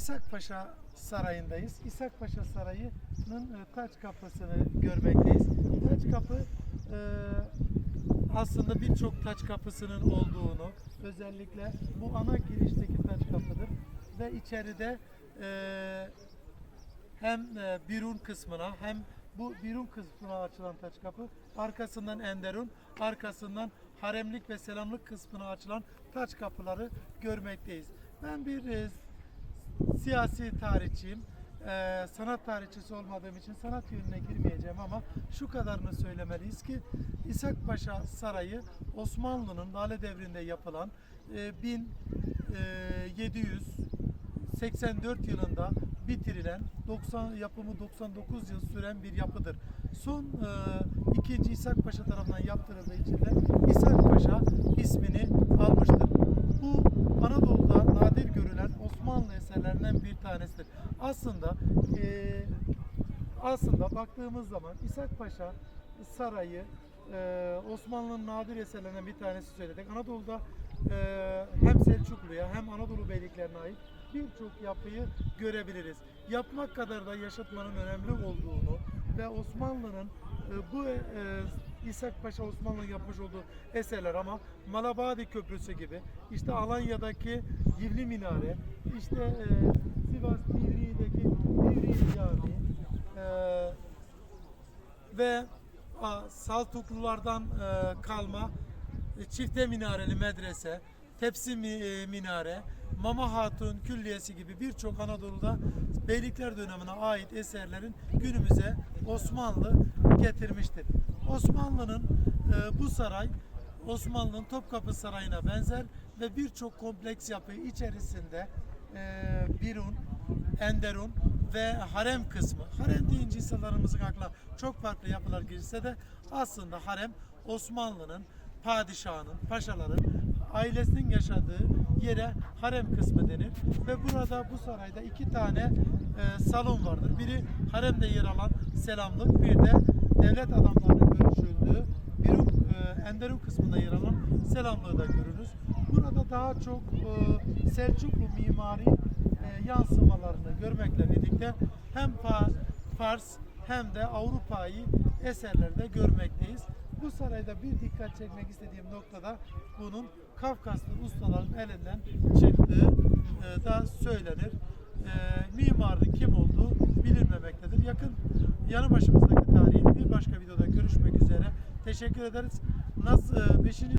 İshak Paşa Sarayı'ndayız. İshak Paşa Sarayı'nın e, taç kapısını görmekteyiz. Taç kapı e, aslında birçok taç kapısının olduğunu, özellikle bu ana girişteki taç kapıdır ve içeride e, hem e, Birun kısmına hem bu Birun kısmına açılan taç kapı, arkasından Enderun, arkasından haremlik ve selamlık kısmına açılan taç kapıları görmekteyiz. Ben bir e, siyasi tarihçiyim. Ee, sanat tarihçisi olmadığım için sanat yönüne girmeyeceğim ama şu kadarını söylemeliyiz ki İshak Paşa Sarayı Osmanlı'nın Lale devrinde yapılan e, 1784 yılında bitirilen 90 yapımı 99 yıl süren bir yapıdır. Son e, 2. İshak Paşa tarafından yaptırıldığı için de İshak Paşa ismini almıştır. Bu Anadolu'da nadir görülen Osmanlı eserlerinden bir tanesidir. Aslında e, aslında baktığımız zaman İshak Paşa Sarayı e, Osmanlı'nın nadir eserlerinden bir tanesi söyledik. Anadolu'da e, hem Selçuklu'ya hem Anadolu beyliklerine ait birçok yapıyı görebiliriz. Yapmak kadar da yaşatmanın önemli olduğunu ve Osmanlı'nın e, bu e, İshak Paşa Osmanlı'nın yapmış olduğu eserler ama Malabadi Köprüsü gibi işte Alanya'daki Yivli Minare, işte e, Sivas Divriği'deki Divriği Camii e, ve a, Saltuklulardan e, kalma e, çifte minareli medrese, tepsi mi- e, minare, Mama Hatun Külliyesi gibi birçok Anadolu'da Beylikler dönemine ait eserlerin günümüze Osmanlı getirmiştir. Osmanlı'nın e, bu saray Osmanlı'nın Topkapı Sarayı'na benzer ve birçok kompleks yapı içerisinde e, Birun, Enderun ve harem kısmı. Harem deyince insanlarımızın aklına çok farklı yapılar girse de aslında harem Osmanlı'nın padişahının, paşaların ailesinin yaşadığı yere harem kısmı denir. Ve burada bu sarayda iki tane e, salon vardır. Biri haremde yer alan selamlık, bir de devlet adamlarının görüşüldüğü Birun, e, Enderun kısmında yer alan selamlığı da görürüz. Burada daha çok e, Selçuklu mimari e, yansımalarını görmekle birlikte hem Fa- Fars hem de Avrupa'yı eserlerde görmekteyiz. Bu sarayda bir dikkat çekmek istediğim noktada bunun Kafkaslı ustaların elinden çıktığı e, da söylenir. E, mimarın kim olduğu bilinmemektedir. Yakın yanı başımızdaki tarihi başka videoda görüşmek üzere. Teşekkür ederiz. Nasıl 5.